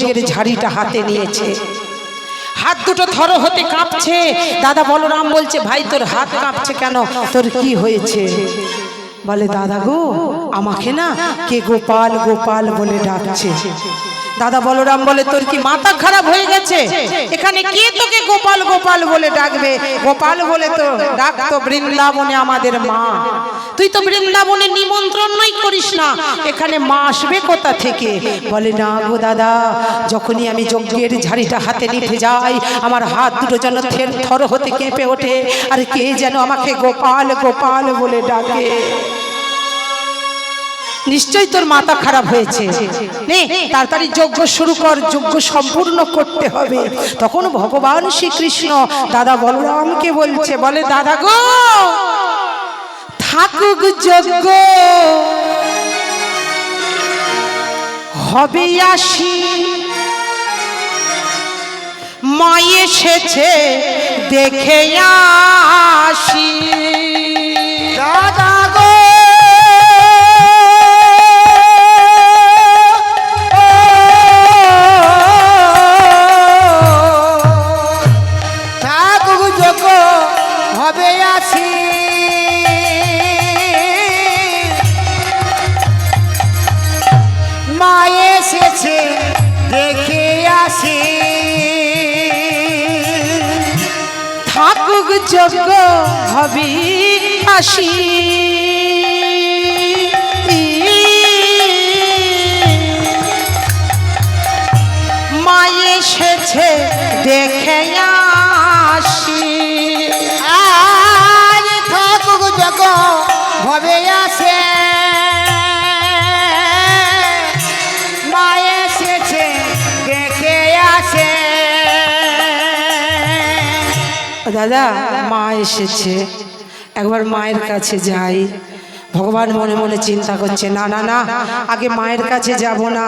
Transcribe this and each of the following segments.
যজ্ঞের ঝাড়িটা হাতে নিয়েছে। হাত দুটো ধরো হতে কাঁপছে। দাদা বলরাম বলছে, ভাই, তোর হাত কাঁপছে কেন? তোর কি হয়েছে? বলে, দাদা গো, আমাকে না কে গোপাল গোপাল বলে ডাকছে? দাদা বলরাম বলে, তোর কি মাথা খারাপ হয়ে গেছে? এখানে কে তোকে গোপাল গোপাল বলে ডাকবে? গোপাল বলে তো ডাকতো বৃন্দাবনে আমাদের মা। তুই তো বৃন্দাবনে নিমন্ত্রণ নাই করিস না। এখানে মা আসবে কোথা থেকে? বলে, না গো দাদা, যখনই আমি যজ্ঞের ঝাড়িটা হাতে নিতে যাই, আমার হাত দুটো যেন থর হতে কেঁপে ওঠে। আর কে যেন আমাকে গোপাল গোপাল বলে ডাকে? নিশ্চয়ই তোর মাথা খারাপ হয়েছে। তাড়াতাড়ি যজ্ঞ শুরু কর, যজ্ঞ সম্পূর্ণ করতে হবে। তখন ভগবান শ্রীকৃষ্ণ দাদা বলরামকে বলছে, বলে, দাদা গো, থাকুক যজ্ঞ। হবে আসি। মা এসেছে, দেখে আসি। দাদা। আসি মা দেখে আসি। হবি আসি। মা এসেছে দেখে দাদা মা এসেছে। একবার মায়ের কাছে যাই। ভগবান মনে মনে চিন্তা করছে, না না না, আগে মায়ের কাছে যাব না,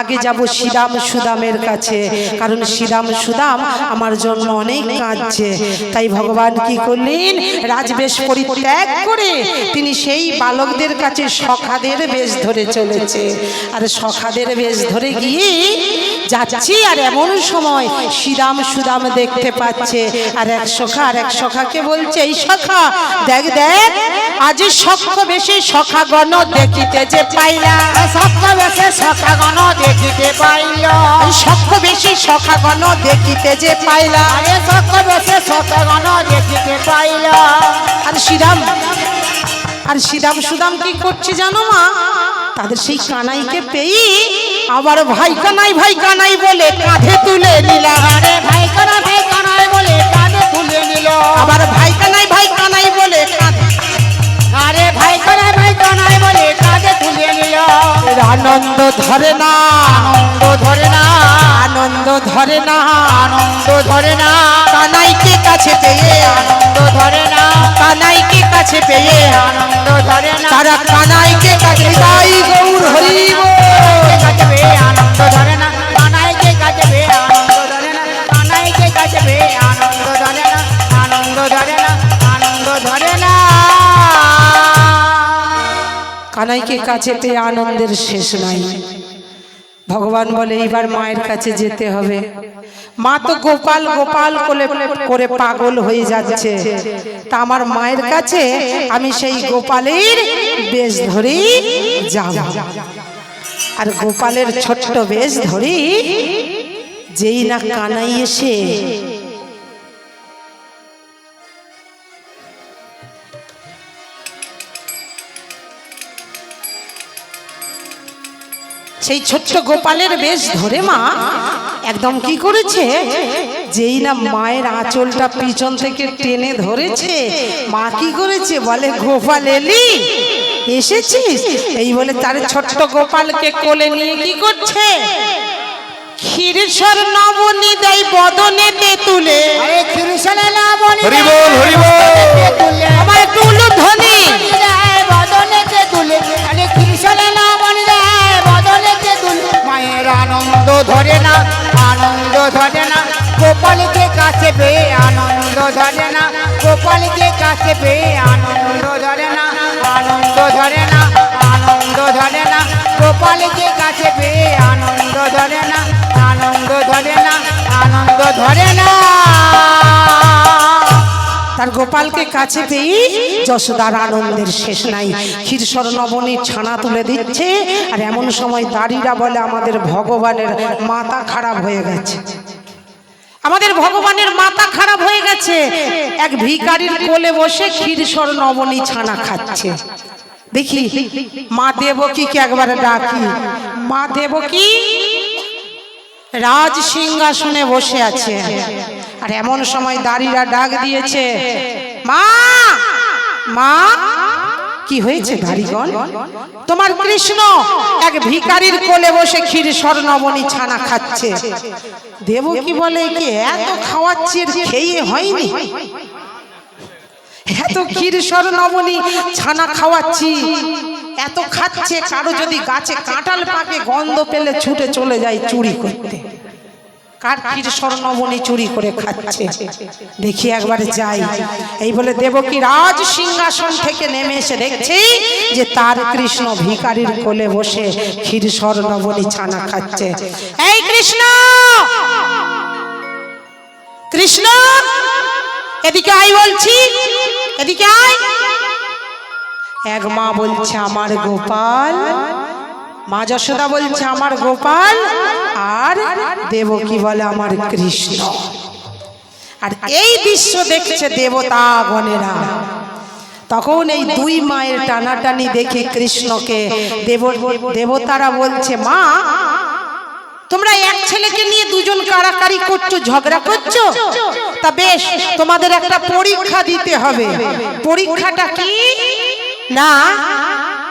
আগে যাব শ্রীরাম সুদামের কাছে, কারণ শ্রীরাম সুদাম আমার জন্য অনেক কাঁদছে তাই ভগবান কি করলেন? রাজবেশ পরিত্যাগ করে তিনি সেই বালকদের কাছে সখাদের বেশ ধরে চলেছে। আর সখাদের বেশ ধরে গিয়ে যাচ্ছি আর এমন সময় শ্রীরাম সুদাম দেখতে পাচ্ছে। আর এক সখা, আর এক সখাকে বলছে, এই সখা, দেখ দেখ আজ সখ্য বেশি সখাগণ দেখিতে যে পাইলা। সত্য বেশে সখাগণ দেখিতে পাইল। সখ্য বেশি সখাগণ দেখিতে যে পাইলা। সত্য বেশে সখাগণ দেখিতে পাইল। আর শ্রীরাম আর শ্রীরাম সুদাম কি করছে জানো মা? তাদের সেই কানাইকে পেয়ে আবার ভাই কানাই ভাই কানাই বলে কাঁধে তুলে নিলা। আরে ভাই কানা ভাই কানাই বলে কাঁধে তুলে নিল। আবার ভাই কানাই ভাই কানাই বলে কাঁধে আরে ভাই কানাই ভাই কানাই বলে কাঁধে তুলে নিল আনন্দ ধরে না আনন্দ ধরে না আনন্দ ধরে না আনন্দ ধরে না কানাইকে কাছে পেয়ে আনন্দ ধরে না কানাইকে কাছে পেয়ে আনন্দ ধরে না তারা কানাইকে কাছে তাই গৌর হরি কাছে পেয়ে আনন্দ ধরে না কানাইকে কাছে পেয়ে আনন্দ ধরে না কানাইকে কাছে পেয়ে আনন্দ ধরে না আনন্দ ধরে কানাইকে কাছে পেয়ে আনন্দের শেষ নাই। ভগবান বলে এইবার মায়ের কাছে যেতে হবে। মা তো গোপাল গোপাল করে করে পাগল হয়ে যাচ্ছে। তা আমার মায়ের কাছে আমি সেই গোপালের বেশ ধরেই যাব। আর গোপালের ছোট্ট বেশ ধরি যেই না কানাই এসে সেই ছোট্ট গোপালের বেশ ধরে মা, একদম কি করেছে? যেই না মায়ের আঁচলটা পিছন থেকে টেনে ধরেছে, মা কি করেছে বলে, গোপাল এলি, এসেছিস? এই বলে তার ছোট্ট গোপালকে কোলে নিয়ে কি করছে? ক্ষীরেশ্বর নবনী দেয় বদনে তুলে ধরে না। গোপালকে কাছে পেয়ে আনন্দ ধরে না। গোপালকে কাছে পেয়ে আনন্দ ধরে না। আনন্দ ধরে না। আনন্দ ধরে না। গোপালকে কাছে পেয়ে আনন্দ ধরে না। আনন্দ ধরে না। আনন্দ ধরে না। তার গোপালকে কাছে পেয়ে যশোদার আনন্দের শেষ নাই। ক্ষীরসর নবনীর ছানা তুলে দিচ্ছে, আর এমন সময় দাড়িরা বলে, আমাদের ভগবানের মাথা খারাপ হয়ে গেছে। আমাদের ভগবানের মাথা খারাপ হয়ে গেছে। এক ভিকারির কোলে বসে ক্ষীরসর নবনী ছানা খাচ্ছে। দেখি, মা দেব দেবকীকে একবারে ডাকি। মা দেবকী? রাজ সিংহাসনে বসে আছে। আর এমন সময় দাঁড়িরা ডাক দিয়েছে। মা! মা! কি হয়েছে দাড়িগণ? তোমার কৃষ্ণ এক ভিকারির কোলে বসে ক্ষীর স্বর্ণবনী ছানা খাচ্ছে। দেব কি বলে কি এত খাওয়াচ্ছি খেয়ে হয়নি। এত ক্ষীর স্বর্ণবনী ছানা খাওয়াচ্ছি। এত খাচ্ছে কারও যদি গাছে কাঁঠাল পাকে গন্ধ পেলে ছুটে চলে যায় চুরি করতে। কার ক্ষীর স্বর্ণবনী চুরি করে খাচ্ছে? দেখি একবারে যাই। এই বলে দেবকী রাজ সিংহাসন থেকে নেমে এসে দেখছি যে তার কৃষ্ণ ভিকারির কোলে বসে ক্ষীর স্বর্ণবনী ছানা খাচ্ছে। এই কৃষ্ণ! কৃষ্ণ! এদিকে আয় বলছি। এদিকে আয়। এক মা বলছে, আমার গোপাল। মা যশোদা বলছে, আমার গোপাল। আর দেবকী বলে আমার কৃষ্ণ। আর এই দৃশ্য দেখছে দেবতা গণেরা তখন এই দুই মায়ের টানাটানি দেখে কৃষ্ণকে দেব দেবতারা বলছে মা তোমরা এক ছেলেকে নিয়ে দুজন কারাকারি করছ ঝগড়া করছ? তা বেশ তোমাদের একটা পরীক্ষা দিতে হবে। পরীক্ষাটা কি? না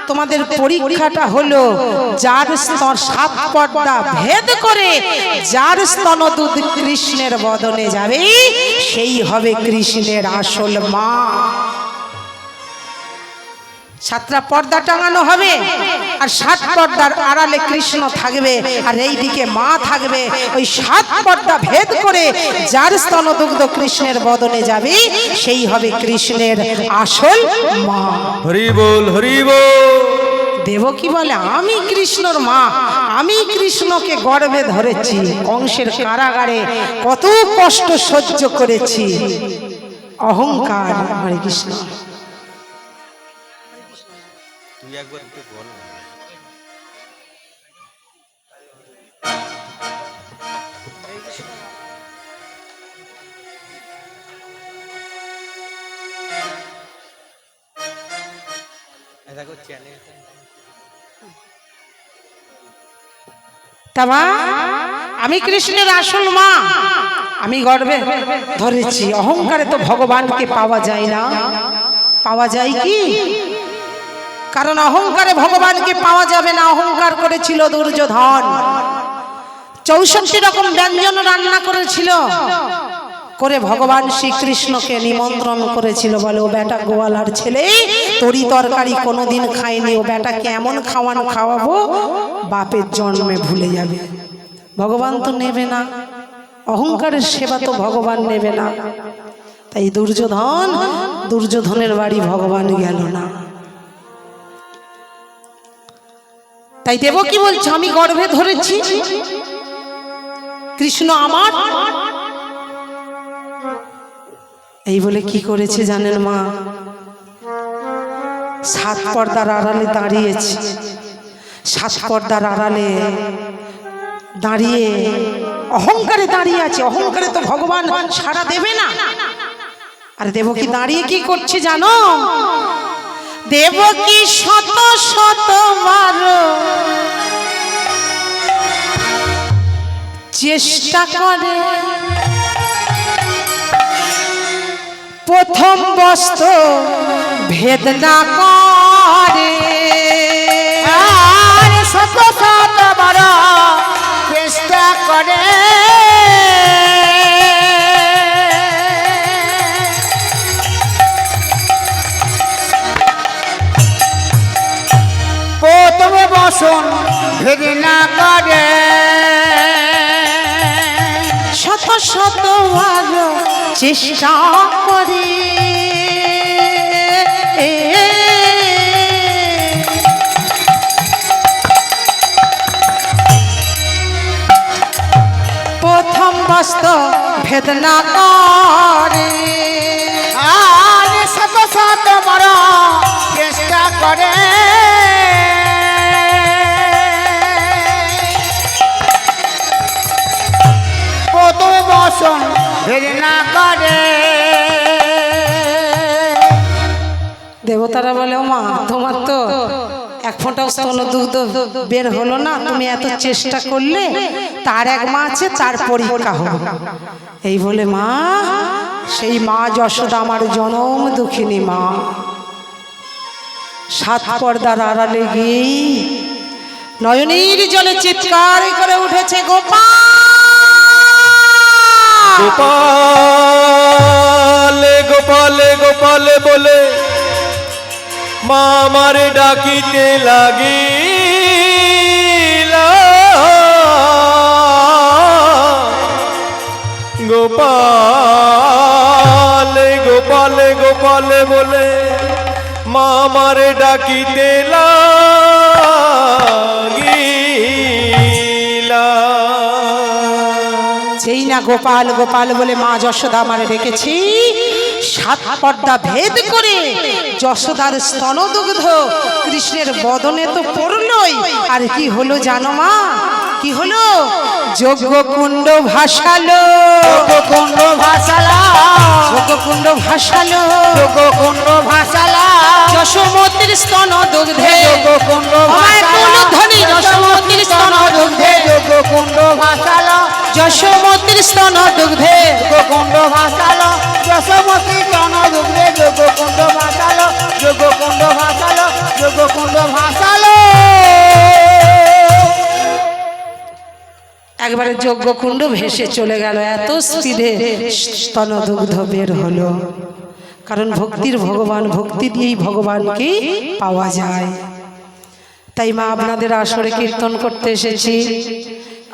তোমাদের পরীক্ষাটা হলো যার স্তর সাত পর্দা ভেদ করে, যার স্তন দুধ কৃষ্ণের বদনে যাবে, সেই হবে কৃষ্ণের আসল মা। সাতটা পর্দা টাঙানো হবে আর সাত পর্দার আড়ালে কৃষ্ণ থাকবে আর এই দিকে মা থাকবে। ওই সাত পর্দা ভেদ করে যার স্তনদুগ্ধ কৃষ্ণের বদনে যাবে সেই হবে কৃষ্ণের আসল মা। হরি বল হরি বল। দেবকী বলে আমি কৃষ্ণর মা আমি কৃষ্ণকে গর্বে ধরেছি কংসের কারাগারে কত কষ্ট সহ্য করেছি। অহংকার হরে কৃষ্ণ। একবার একটু বল। আমি কৃষ্ণের আসল মা। আমি গর্বে ধরেছি। অহংকারে তো ভগবানকে পাওয়া যায় না। পাওয়া যায় কি? কারণ অহংকারে ভগবানকে পাওয়া যাবে না, অহংকার করেছিল দুর্যোধন। চৌষট্টি রকম ব্যঞ্জন রান্না করেছিল, করে ভগবান শ্রীকৃষ্ণকে নিমন্ত্রণ করেছিল, বলে, ও বেটা গোয়ালার ছেলে তরি তরকারি কোনোদিন খায়নি ও বেটাকে এমন খাওয়ান খাওয়াবো, বাপের জন্মে ভুলে যাবে। ভগবান তো নেবে না, অহংকারের সেবা তো ভগবান নেবে না। তাই দুর্যোধন, দুর্যোধনের বাড়ি ভগবান গেল না। তাই দেব কি বলছো? আমি গর্ভে ধরেছি। কৃষ্ণ আমার। এই বলে কি করেছে জানেন মা? সাত পর্দার আড়ালে দাঁড়িয়েছে। সাত পর্দার আড়ালে দাঁড়িয়ে অহংকারে দাঁড়িয়ে আছে। অহংকারে তো ভগবান সারা দেবে না। আর দেবকী দাঁড়িয়ে কি করছে জানো? দেবকী শত শত বার। চেষ্টা করে। প্রথম বস্ত্র ভেদ না করে। শত শত চেষ্টা করে। বসন না করে। শত শত আরও চেষ্টা করে। প্রথম বস্ত ভেদ না করে। আর শত শত বড় চেষ্টা করে। দেবতারা বলে মা তোমার তো এক ফোঁটাও স্তন দুগ্ধ বের হলো না। তুমি এত চেষ্টা করলে তার এক মা আছে, তার পরীক্ষা হলো এই বলে, মা, সেই মা যশোদা আমার জনম দুঃখিনী মা। সাত পর্দার আড়ালে গিয়েই নয়নীর জলে চিৎকার করে উঠেছে, গোপাল! গোপালে গোপালে গোপালে বলে মা আমারে ডাকিতে লাগিল। গোপালে গোপালে গোপালে বলে মা আমারে ডাকিতে গোপাল গোপাল বলে মা যশোদা আমার রেখেছি সাত পর্দা ভেদ করে যশোদার স্তনদুগ্ধ কৃষ্ণের বদনে তো পড়লই। আর কি হলো জানো মা? কি হলো? যজ্ঞ কুণ্ড ভাসালো। কুণ্ড ভাসালা। যজ্ঞ কুণ্ড ভাসালো। কুণ্ড ভাসালা। যশোমতির স্তন দুগ্ধে কুণ্ড আমায় কুলধ্বনি যশোমতির স্তন দুগ্ধে কুণ্ড ভাসালা। যশোমতির স্তন দুগ্ধে কুণ্ড ভাসালো। যশোমতী স্তন দুগ্ধে যোগ কুণ্ড ভাসালো। যোগ কুণ্ড ভাসালো। যোগ কুণ্ড ভাসালো। একবারে যজ্ঞ কুণ্ড ভেসে চলে গেল। এত স্পিডে স্তনদুগ্ধ বের হলো। কারণ ভক্তির ভগবান, ভক্তি দিয়েই ভগবানকে পাওয়া যায়। তাই মা আপনাদের আসরে কীর্তন করতে এসেছি।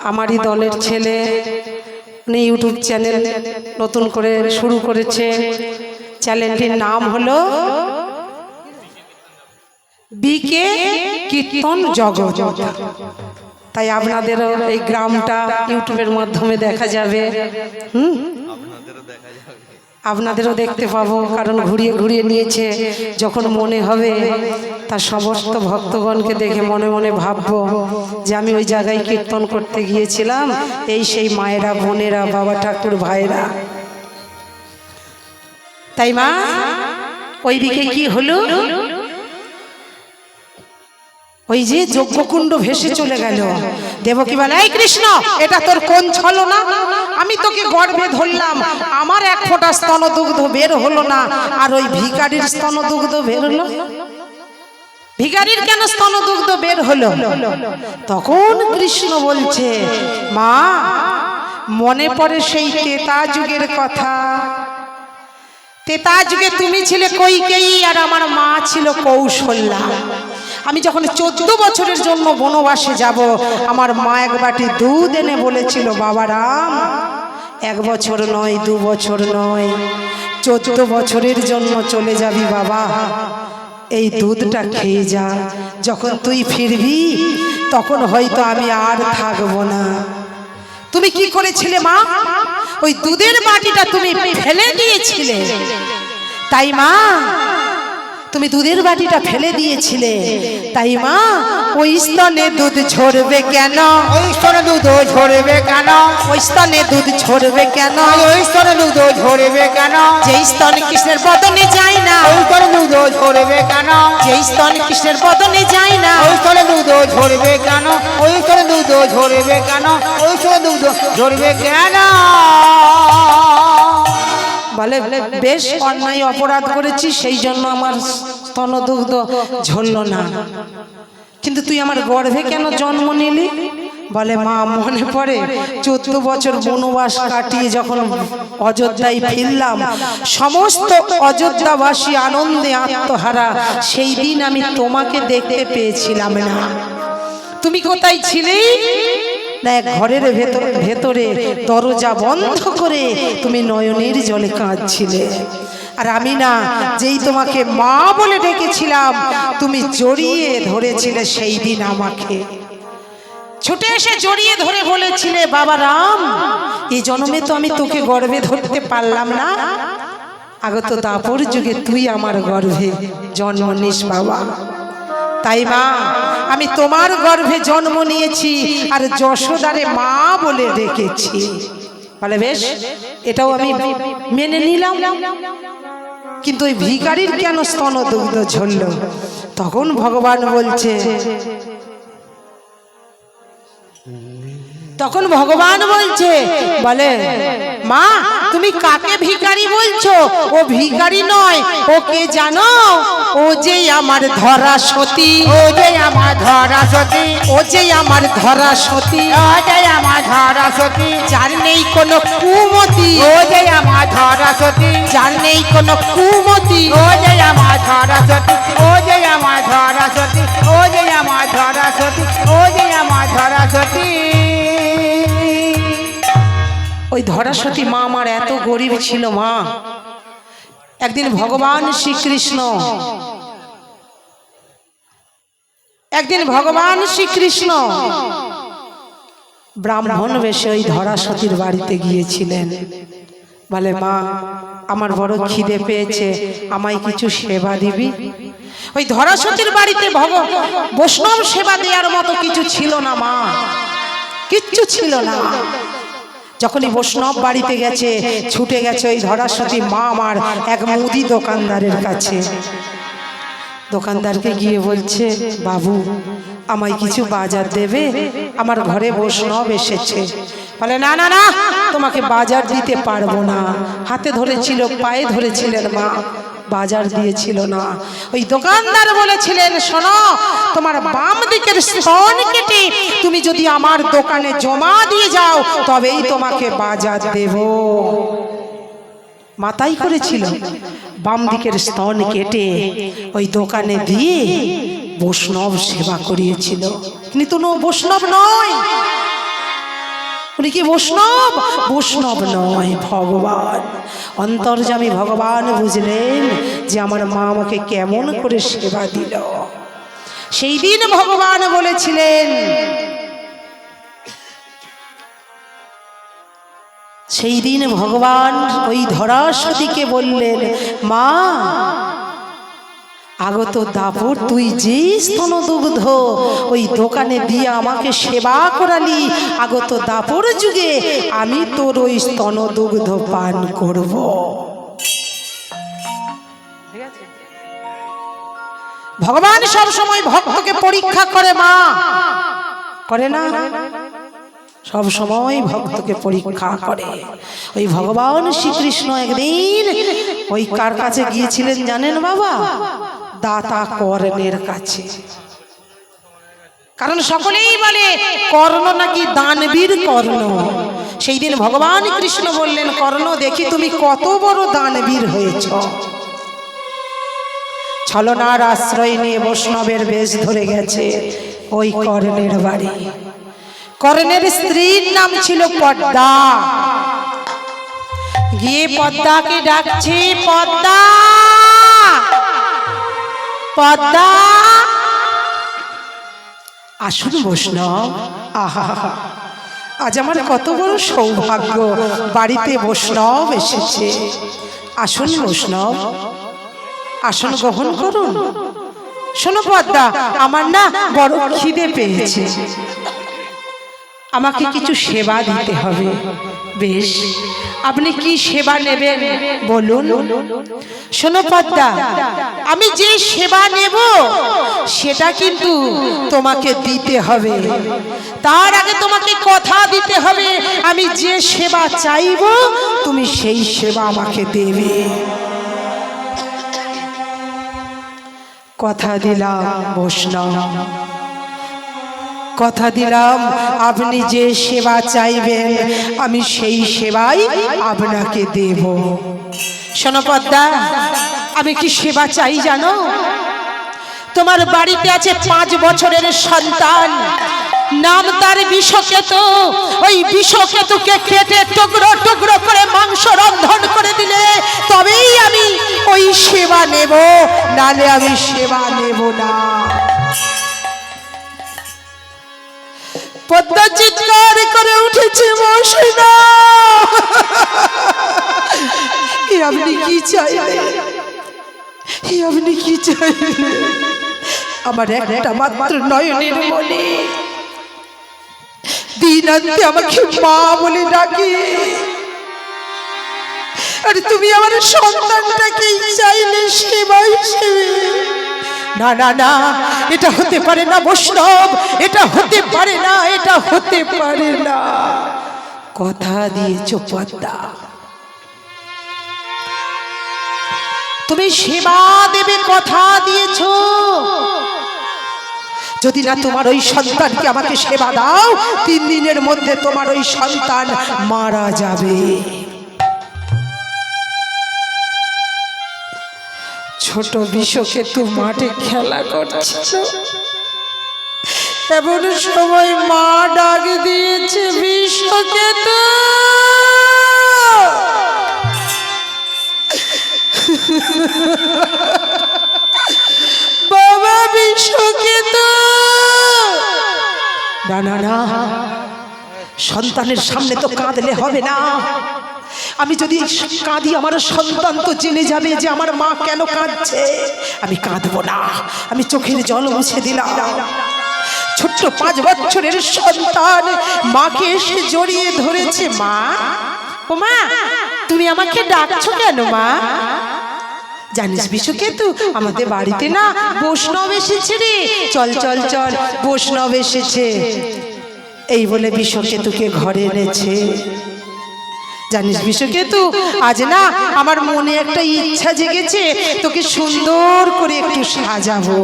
আমারই দলের ছেলে, উনি ইউটিউব চ্যানেল নতুন করে শুরু করেছে। চ্যানেলটির নাম হলো বিকে কীর্তন জগৎ। তাই আপনাদেরও এই গ্রামটা ইউটিউবের মাধ্যমে দেখা যাবে। হুম? আপনাদেরও দেখতে পাবো কারণ ঘুরিয়ে ঘুরিয়ে নিয়েছে যখন মনে হবে তার সমস্ত ভক্তগণকে দেখে মনে মনে ভাববো যে আমি ওই জায়গায় কীর্তন করতে গিয়েছিলাম এই সেই মায়েরা বোনেরা বাবা ঠাকুর ভাইরা তাই মা ওইদিকে কি হলো? ওই যে যজ্ঞকুণ্ড ভেসে চলে গেল। দেবকী বলে, এই কৃষ্ণ, এটা তোর কোন ছলো না আমি তোকে গর্ভে ধরলাম। আমার এক ফোঁটা স্তনদুগ্ধ বের হলো না। আর ওই ভিকারির স্তনদুগ্ধ বের হলো? ভিকারির কেন স্তনদুগ্ধ বের হলো? তখন কৃষ্ণ বলছে, মা, মনে পড়ে সেই তেতা যুগের কথা। তেতা যুগে তুমি ছিলে কৈকেয়ী আর আমার মা ছিল কৌশল্যা। আমি যখন চোদ্দ বছরের জন্য বনবাসে যাব, আমার মা এক বাটি দুধ এনে বলেছিল, বাবা রাম, এক বছর নয়, দু বছর নয়, চোদ্দ বছরের জন্য চলে যাবি বাবা। এই দুধটা খেয়ে যা, যখন তুই ফিরবি, তখন হয়তো আমি আর থাকব না। তুমি কি করেছিলে মা? ওই দুধের বাটিটা তুমি ফেলে দিয়েছিলে। তাই মা তুমি দুধের বাটিটা ফেলে দিয়েছিলে। তাই মা ওই স্তনে দুধ ঝরবে কেন? ওই স্তনে দুধ ঝরবে কেন? ওই স্তনে দুধ ঝরবে কেন? ওই স্তনে দুধ ঝরবে কেন? যে স্তন কৃষ্ণের বদনে যায় না ওই স্তনে দুধ ঝরবে কেন? যে স্তন কৃষ্ণের বদনে যায় না ওই স্তনে দুধ ঝরবে কেন? ওই স্তনে দুধ ঝরবে কেন? ওই স্তনে দুধ ঝরবে কেন? বলে বেশ অন্যায় অপরাধ করেছি সেই জন্য আমার স্তনদুগ্ধ ঝরল না। কিন্তু তুই আমার গর্ভে কেন জন্ম নিলি? বলে মা মনে পড়ে চোদ্দ বছর বনবাস কাটিয়ে যখন অযোধ্যায় ফিরলাম সমস্ত অযোধ্যাবাসী আনন্দে আত্মহারা সেই দিন আমি তোমাকে দেখতে পেয়েছিলাম না। তুমি কোথায় ছিলে? না ঘরের ভেতর ভেতরে দরজা বন্ধ করে তুমি নয়নের জলে কাঁদছিলে। আর আমি না যেই তোমাকে মা বলে ডেকেছিলাম তুমি জড়িয়ে ধরেছিলে সেই দিন আমাকে। ছুটে এসে জড়িয়ে ধরে বলেছিলে বাবা রাম এই জন্মে তো আমি তোকে গর্ভে ধরতে পারলাম না। আগত দাপর যুগে তুই আমার গর্ভে জন্ম নিস বাবা। তাই মা, আমি তোমার গর্ভে জন্ম নিয়েছি আর যশোদারে মা বলে ডেকেছি। বলে, বেশ, এটাও আমি মেনে নিলাম। কিন্তু ওই ভিখারির কেন স্তন দুগ্ধ ঝরল? তখন ভগবান বলছে, তখন ভগবান বলছে, বলে, মা তুমি কাকে ভিখারি বলছো? ও ভিখারি নয় ও কে জানো? ও যে আমার ধরা সতী। ও যে আমার ধরা সতী। ও যে আমার ধরা সতী। ও যে আমার ধরা সতী। যার নেই কোনো কুমতি। ও যে আমার ধরা সতী। যার নেই কোনো কুমতি। ও যে আমার ধরা সতী। ও যে আমার ধরা সতী। ও যে আমার ধরা সতী। ও যে আমার ধরা সতী। ওই ধরাসতী মা আমার এত গরিব ছিল মা। একদিন ভগবান শ্রীকৃষ্ণ, একদিন ভগবান শ্রীকৃষ্ণ ব্রাহ্মণ বেশে ওই ধরাসতীর বাড়িতে গিয়েছিলেন। বলে, মা, আমার বড় খিদে পেয়েছে, আমায় কিছু সেবা দিবি? ওই ধরাসতীর বাড়িতে ভগ, বৈষ্ণব সেবা দেওয়ার মতো কিছু ছিল না মা। কিচ্ছু ছিল না। যখনই বৈষ্ণব বাড়িতে গেছে, ছুটে গেছে ওই ধরাসতী মা আমার এক মুদি দোকানদারের কাছে। দোকানদারকে গিয়ে বলছে, বাবু, আমায় কিছু বাজার দেবে? আমার ঘরে বৈষ্ণব এসেছে। বলে, না না না, তোমাকে বাজার দিতে পারব না। হাতে ধরেছিল, পায়ে ধরেছিলেন মা। বাজার দিয়েছিল না। ওই দোকানদার বলেছিলেন শোনো তোমার বাম দিকের স্তন কেটে তুমি যদি আমার দোকানে জমা দিয়ে যাও তবেই তোমাকে বাজার দেব। মাথাই করেছিল। বাম দিকের স্তন কেটে ওই দোকানে দিয়ে বৈষ্ণব সেবা করিয়েছিল। কিন্তু বৈষ্ণব নয়। উনি কি, বৈষ্ণব? বৈষ্ণব নয় ভগবান। অন্তর্জামী ভগবান বুঝলেন যে আমার মা আমাকে কেমন করে সেবা দিল। সেই দিন ভগবান বলেছিলেন, সেই দিন ভগবান ওই ধরাসতীকে বললেন, মা আগত দাপর তুই যে স্তন দুগ্ধ ওই দোকানে দিয়ে আমাকে সেবা করালি। আগত দাপর যুগে আমি তোর ওই স্তন দুগ্ধ পান করব। ভগবান সব সময় ভক্তকে পরীক্ষা করে মা। করে না? সব সময় ভক্তকে পরীক্ষা করে। ওই ভগবান শ্রীকৃষ্ণ একদিন ওই কার কাছে গিয়েছিলেন জানেন বাবা? দাতা কর্ণের কাছে। কারণ সকলেই বলে, কর্ণ নাকি দানবীর কর্ণ? সেই দিন ভগবান কৃষ্ণ বললেন, কর্ণ, দেখি তুমি কত বড় দানবীর হয়েছ। ছলনার আশ্রয় নিয়ে বৈষ্ণবের বেশ ধরে গেছে ওই কর্ণের বাড়ি। কর্ণের স্ত্রীর নাম ছিল পদ্মা। গিয়ে পদ্মাকে ডাকছে, পদ্মা! পদ্মা। আসুন বৈষ্ণব। আহা। আজ আমার কত বড় সৌভাগ্য, বাড়িতে বৈষ্ণব এসেছে। আসুন বৈষ্ণব, আসন গ্রহণ করুন। শোনো পদ্মা, আমার না বড় খিদে পেয়েছে। আমাকে কিছু সেবা দিতে হবে। বেশ। আপনি কি সেবা নেবেন? বলুন। শোনো পদ্মা আমি যে সেবা নেব সেটা কিন্তু তোমাকে দিতে হবে। তার আগে তোমাকে কথা দিতে হবে। আমি যে সেবা চাইব তুমি সেই সেবা আমাকে দেবে। কথা দিলাম বৈষ্ণব কথা দিলাম, আপনি যে সেবা চাইবেন, আমি সেই সেবাই আপনাকে দেব। শোনো পদ্মা, আমি কি সেবা চাই জানো? তোমার বাড়িতে আছে পাঁচ বছরের সন্তান। নাম তার বিষকেতু ওই বিষকেতুকে কেটে টুকরো টুকরো করে মাংস রন্ধন করে দিলে তবেই আমি ওই সেবা নেব, নালে আমি সেবা নেব না। পদ্মা চিৎকার করে উঠেছে মশিনা আপনি কি চাইলেন? আপনি কি চাইলেন? আমার একটা মাত্র নয়নের মনে দিন আনতে আমাকে মা বলে ডাকে। আর তুমি আমার সন্তানটাকে চাইলে সেবা হিসেবে না না না, এটা হতে পারে না বৈষ্ণব, এটা হতে পারে না, এটা হতে পারে না। কথা দিয়েছ পদ্মা। তুমি সেবা দেবে, কথা দিয়েছ। যদি না তোমার ওই সন্তানকে আমাকে সেবা দাও, তিন দিনের মধ্যে তোমার ওই সন্তান মারা যাবে। ছোট বিশ্বকে তো মাঠে খেলা করছিল। এমন সময় মা ডাক দিয়েছে বিশ্বকে তো! বাবা বিশ্বকে তো! না না, সন্তানের সামনে তো কাঁদলে হবে না। আমি যদি কাঁদি, আমার সন্তান তো জেনে যাবে যে আমার মা কেন কাঁদছে। আমি কাঁদবো না। আমি চোখের জল মুছে দিলাম। ছোট্ট পাঁচ বছরের সন্তান মাকে এসে জড়িয়ে ধরেছে। মা, ও মা, তুমি আমাকে ডাকছো কেন, মা? জানিস বিশ্বকেতু, আমাদের বাড়িতে না বৈষ্ণব এসেছে রে। চল চল চল, বৈষ্ণব এসেছে। এই বলে বিশ্বকেতুকে ঘরে এনেছে। জানিস বিশ্বকেতু? আজ না আমার মনে একটা ইচ্ছা জেগেছে, তোকে সুন্দর করে একটু সাজাবো।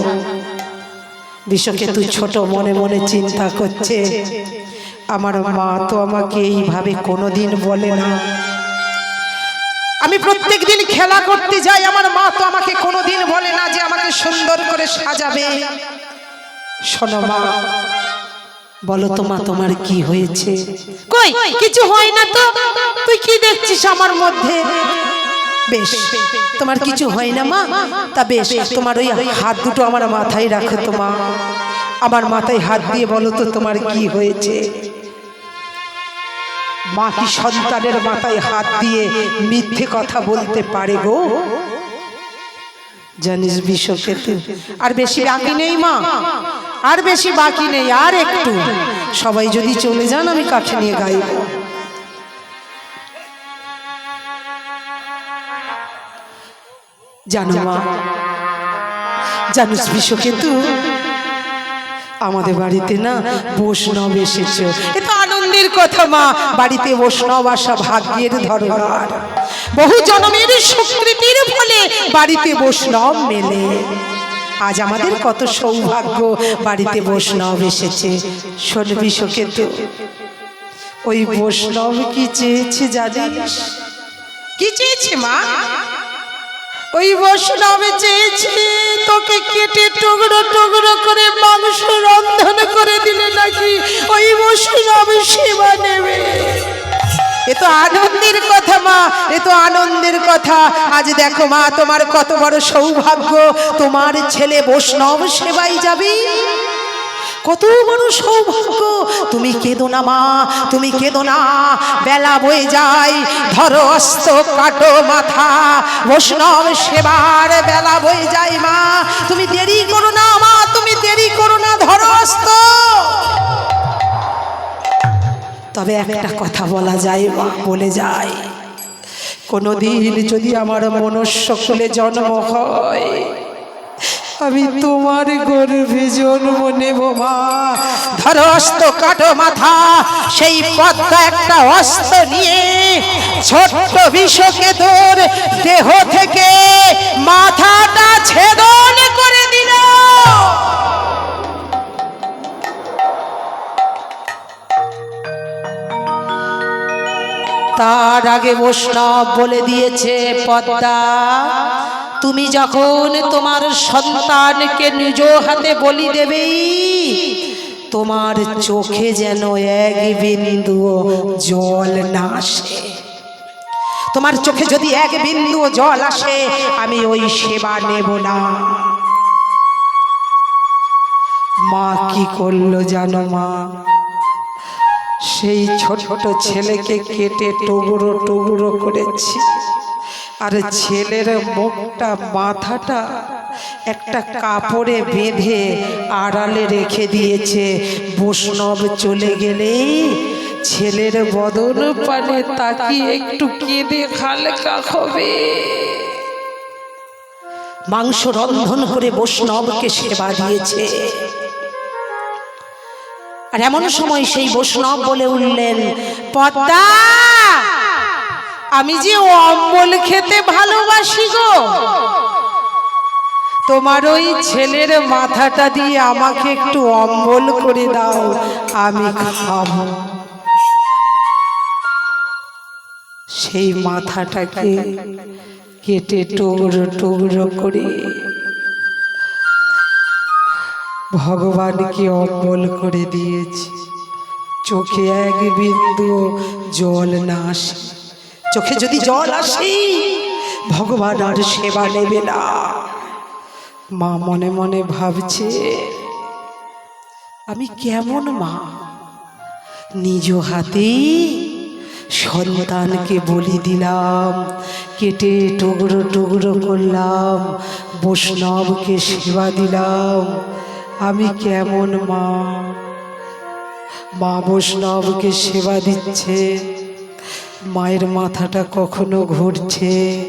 বিশ্বকেতু ছোট মনে মনে চিন্তা করছে, আমার মা তো আমাকে এইভাবে কোনোদিন বলে না। আমি প্রত্যেক দিন খেলা করতে যাই, আমার মা তো আমাকে কোনোদিন বলে না যে আমাকে সুন্দর করে সাজাবে। শোনো মা বলো তো মা তোমার কি হয়েছে? কই? কিছু হয় না তো? তুই কি দেখছিস আমার মধ্যে? বেশ তোমার কিছু হয় না মা? তা বেশ তোমার ওই হাত দুটো আমার মাথায় রাখো তো মা। আমার মাথায় হাত দিয়ে বলো তো তোমার কি হয়েছে? মা কি সন্তানের মাথায় হাত দিয়ে মিথ্যে কথা বলতে পারে গো? জানিস বিশ্বকেতু আর বেশি বাকি নেই মা। আর বেশি বাকি নেই, আর একটু। সবাই যদি চলে যান, আমি কাঠে নিয়ে গাইব। জানো মা, জানিস বিশ্বকেতু আমাদের বাড়িতে না বৈষ্ণব এসেছে। এ তো আনন্দের কথা মা, বাড়িতে বৈষ্ণব আসা ভাগ্যের ধরবার বহু জন্মের সুকৃতির ফলে বাড়িতে বৈষ্ণব মেলে। আজ আমাদের কত সৌভাগ্য, বাড়িতে বৈষ্ণব এসেছে। শোন বিশ্বকেতু ওই বৈষ্ণব কি চেয়েছে জানিস? কি চেয়েছে মা? ওই বৈষ্ণবে চেয়েছে তোকে কেটে টুকরো টুকরো করে মানুষ রন্ধন করে দিলে নাকি ওই বৈষ্ণব সেবা নেবে? এ তো আনন্দের কথা, মা। এ তো আনন্দের কথা। আজ দেখো, মা, তোমার কত বড় সৌভাগ্য। তোমার ছেলে বৈষ্ণব সেবাই যাবে। কত বড় সৌভাগ্য। তুমি কেঁদো না, মা, তুমি কেঁদো না। বেলা বয়ে যায়, ধরো অস্ত, কাটো মাথা। বৈষ্ণব সেবার বেলা বয়ে যায়, মা। তুমি দেরি করো না, মা, তুমি দেরি করো না, ধরো অস্ত। তবে একটা কথা বলা যায়, বলে যায়। কোনোদিন যদি আমার মনুষ্য কুলে জন্ম হয়, আমি তোমার গর্ভে জন্ম নেব, মা। ধরো অস্ত, কাটো মাথা, সেই পদ্মা একটা অস্ত্র নিয়ে ছোট্ট বিষকে তোর দেহ থেকে মাথাটা ছেদন করে দিল তার আগে বৈষ্ণব বলে দিয়েছে পদ্মা, তুমি যখন তোমার সন্তানকে নিজ হাতে বলি দেবে, তোমার চোখে যেন এক বিন্দু জল না আসে। তোমার চোখে যদি এক বিন্দু জল আসে, আমি ওই সেবা নেব না। মা কি করল জানো মা? সেই ছোট ছেলেকে কেটে টুকরো টুকরো করেছি। আর ছেলের মুখটা, মাথাটা একটা কাপড়ে বেঁধে আড়ালে রেখে দিয়েছে। বৈষ্ণব চলে গেলে ছেলের বদন পানে তাকিয়ে একটু কেঁদে হালকা হবে। মাংস রন্ধন করে বৈষ্ণবকে সেবা দিয়েছে। আর এমন সময় সেই বৈষ্ণব বলে উঠলেন পদ্মা আমি যে অম্বল খেতে ভালোবাসি গো তোমার ওই ছেলের মাথাটা দিয়ে আমাকে একটু অম্বল করে দাও আমি খাব। সেই মাথাটাকে কেটে টুকরো টুকরো করে ভগবানকে অম্বল করে দিয়েছি। চোখে এক বিন্দু জল না আসে। চোখে যদি জল আসে, ভগবান আর সেবা নেবে না। মা মনে মনে ভাবছে, আমি কেমন মা? নিজ হাতে সন্তানকে বলি দিলাম, কেটে টুকরো টুকরো করলাম, বৈষ্ণবকে সেবা দিলাম। আমি কেমন মা? মা বৈষ্ণবকে সেবা দিচ্ছে। মায়ের মাথাটা কখনো ঘুরছে,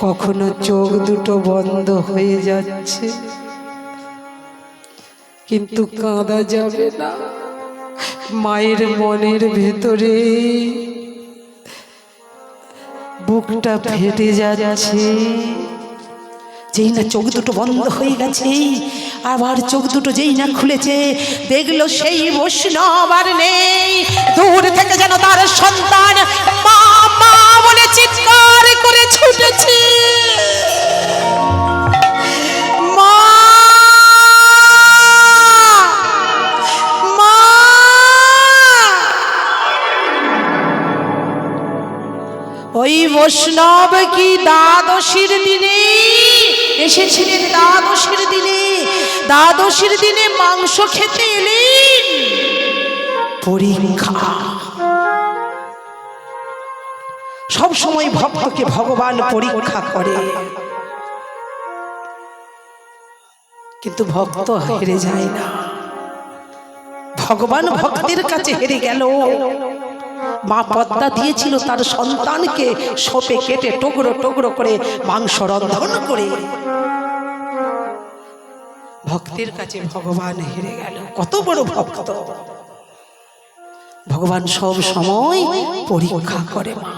কখনো চোখ দুটো বন্ধ হয়ে যাচ্ছে। কিন্তু কাঁদা যাবে না। মায়ের মনের ভেতরে বুকটা ফেটে যাচ্ছে। যেই না চোখ দুটো বন্ধ হয়ে গেছে, আবার চোখ দুটো যেই না খুলেছে, দেখল সেই বৈষ্ণব আর নেই। দূর থেকে যেন তার সন্তান মা মা বলে চিৎকার করে ছুটেছে। ওই বৈষ্ণব কি দ্বাদশীর দিনে এসেছিলেন? দ্বাদশীর দিনে দ্বাদশীর দিনে মাংস খেতে এলেন? পরীক্ষা। সব সময় ভক্তকে ভগবান পরীক্ষা করে। কিন্তু ভক্ত হেরে যায় না। ভগবান ভক্তের কাছে হেরে গেল। মা পদ্মা দিয়েছিল তার সন্তানকে সোপে কেটে টুকরো টুকরো করে মাংস রন্ধন করে। ভক্তের কাছে ভগবান হেরে গেল। কত বড় ভক্ত। ভগবান সব সময় পরীক্ষা করে মা।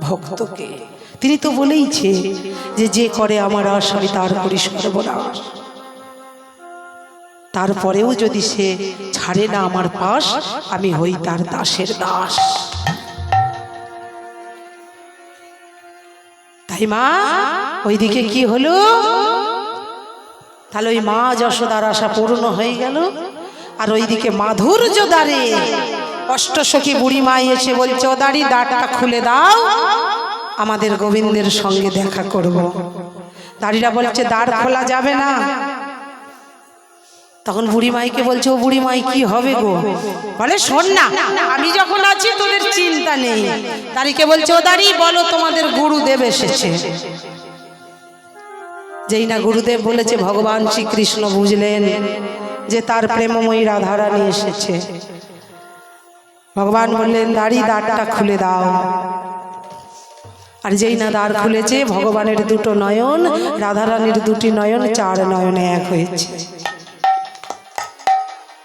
ভক্তকে। তিনি তো বলেইছে যে যে করে আমার আশ আমি তার করি সর্বনাশ। তারপরেও যদি সে ছাড়ে না আমার পাশ আমি হই তার দাসের দাস। তাই মা ওই ওইদিকে কি হলো? তাহলে ওই মা যশোদার আশা পূর্ণ হয়ে গেল। আর ওইদিকে মাধুর্য দ্বারে অষ্টসখী বুড়ি মা এসে বলছে ও দাঁড়ি দাঁড়টা খুলে দাও। আমাদের গোবিন্দের সঙ্গে দেখা করব। দাঁড়িরা বলছে দাঁড় খোলা যাবে না। তখন বুড়ি মাইকে বলছে, ও বুড়ি মাই, কি হবে গো? বলে, শোন না, আমি যখন আছি তোদের চিন্তা নেই। দাঁড়িকে বলছে, ও দাঁড়ি, বলো তোমাদের গুরুদেব এসেছে। যেই না গুরুদেব বলেছে, ভগবান শ্রীকৃষ্ণ বুঝলেন যে তার প্রেমময়ী রাধারানী এসেছে। ভগবান বললেন, দাড়ি, দাঁড়টা খুলে দাও। আর যেই না দ্বার খুলেছে, ভগবানের দুটো নয়ন, রাধারানীর দুটি নয়ন, চার নয়নে এক হয়েছে।